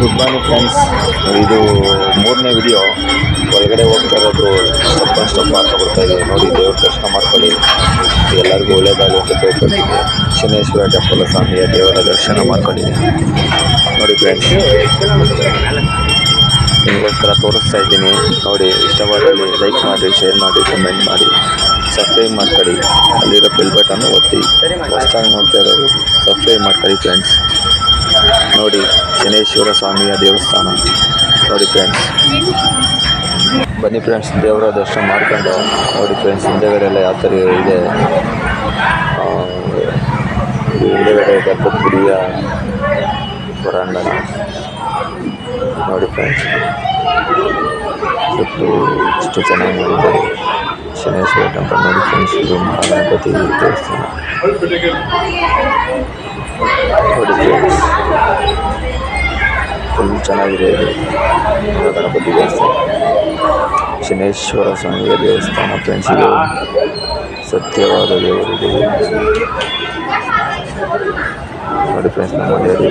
Good morning friends. ಇದು ಮೂರನೇ video ಒಳಗಡೆ ಹೋಗ್ತಾ ಇರೋದು ಸ್ಟೆಪ್ ಬೈ ಸ್ಟೆಪ್ ಇದೀವಿ ನೋಡಿ, ದೇವ್ರ ದರ್ಶನ ಮಾಡ್ಕೊಳ್ಳಿ. ಎಲ್ಲರಿಗೂ ಒಳ್ಳೇದಾಗಲಿ ಅಂತ ಕೇಳ್ಕೊಳ್ತೀನಿ ಶನೇಶ್ವರ ಟೆಂಪಲ್ ಸ್ವಾಮಿಯ ದೇವರ ದರ್ಶನ ಮಾಡ್ಕೊಂಡಿದ್ದೀನಿ ನೋಡಿ ಫ್ರೆಂಡ್ಸ್ ನಿಮಗೋಸ್ಕರ ತೋರಿಸ್ತಾ ಇದ್ದೀನಿ. ನೋಡಿ, ಇಷ್ಟವಾದಲ್ಲಿ ಲೈಕ್ ಮಾಡಿ ಶೇರ್ ಮಾಡಿ ಕಮೆಂಟ್ ಮಾಡಿ ಸಬ್ಸ್ಕ್ರೈಬ್ ಮಾಡ್ಕೊಳ್ಳಿ. ಅಲ್ಲಿರೋ ಬೆಲ್ ಬಟನ್ ಒತ್ತಿ. ಹೊಸ್ದಾಗಿ ನೋಡ್ತಾ ಇರೋರು ಸಬ್ಸ್ಕ್ರೈಬ್ ಮಾಡ್ಕೊಳ್ಳಿ ಫ್ರೆಂಡ್ಸ್ ನೋಡಿ ಶನೇಶ್ವರ ಸ್ವಾಮಿಯ ದೇವಸ್ಥಾನ. ನೋಡಿ ಫ್ರೆಂಡ್ಸ್ ಬನ್ನಿ ಫ್ರೆಂಡ್ಸ್ ದೇವರ ದರ್ಶನ ಮಾಡ್ಕೊಂಡು ನೋಡಿ ಫ್ರೆಂಡ್ಸ್ ಹಿಂದೆಗಡೆ ಎಲ್ಲ ಯಾವ ಥರ ಇದೆ? ಹಿಂದೆಗಡೆ ಗರ್ಭಗುಡಿಯ ಹೊರಾಂಗಣ ನೋಡಿ ಫ್ರೆಂಡ್ಸ್ ಸುತ್ತು ಇಷ್ಟು ಚೆನ್ನಾಗಿ ನೋಡಿದ್ದಾರೆ ಶನೇಶ್ವರ ಟೆಂಪಲ್ ನೋಡಿ ಫ್ರೆಂಡ್ಸ್ ಇದು ಮಹಾಗಣಪತಿ ದೇವಸ್ಥಾನ. ಚೆನ್ನಾಗಿದೆ. ಇದು ಗಣಪತಿ ದೇವಸ್ಥಾನ. ಶನೇಶ್ವರ ಸ್ವಾಮಿಯ ದೇವಸ್ಥಾನ ಫ್ರೆಂಡ್ಸ್ ಸತ್ಯವಾದ ದೇವರಿದೆ ನೋಡಿ ಫ್ರೆಂಡ್ಸ್ ನಮ್ಮ ದೇವರು